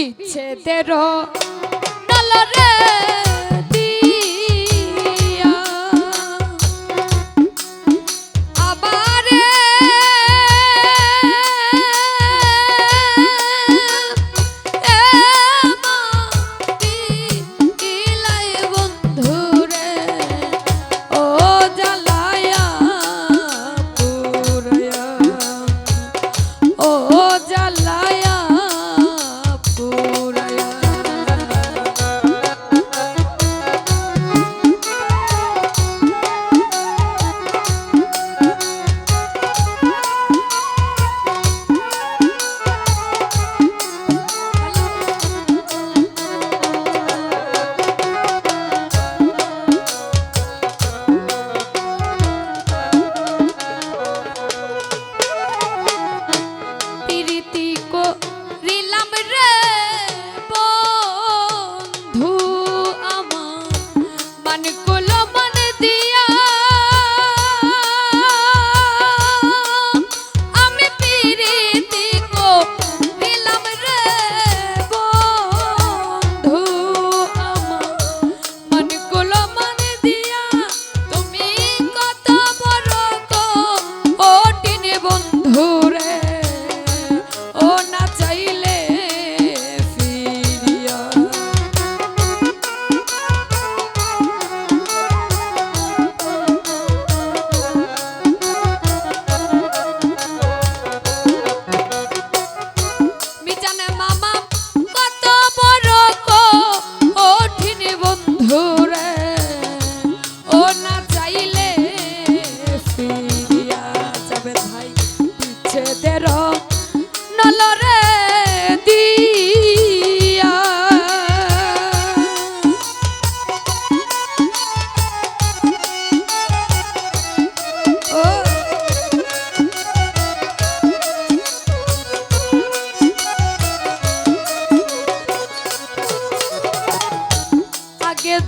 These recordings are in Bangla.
বিচ্ছেদের নলরে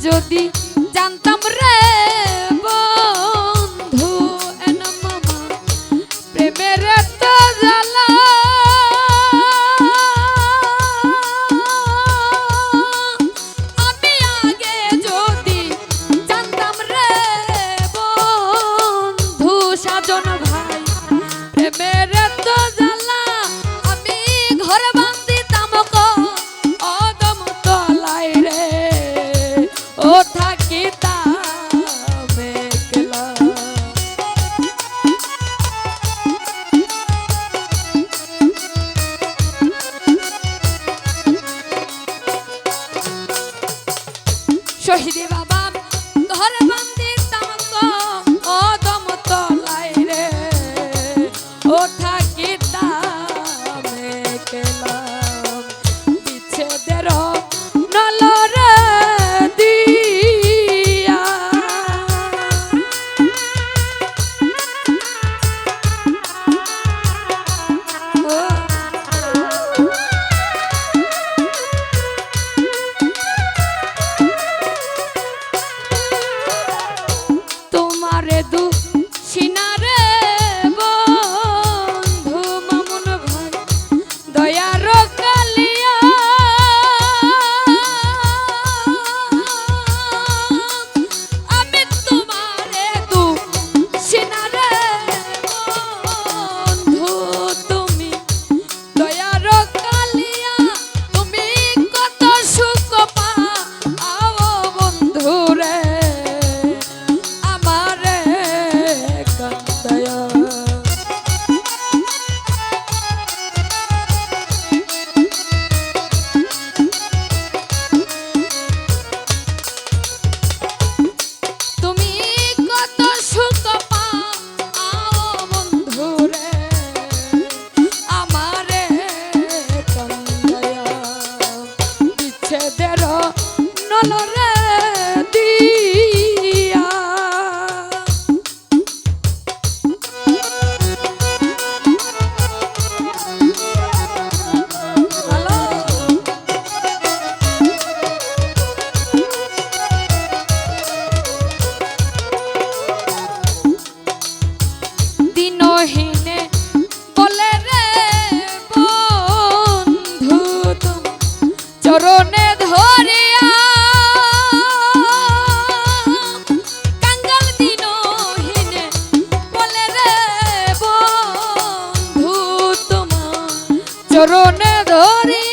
যদি জানতাম রে ননরে দিয়া। দিনহীনে বলে রে বন্ধু চরণ চরণে ধরিয়া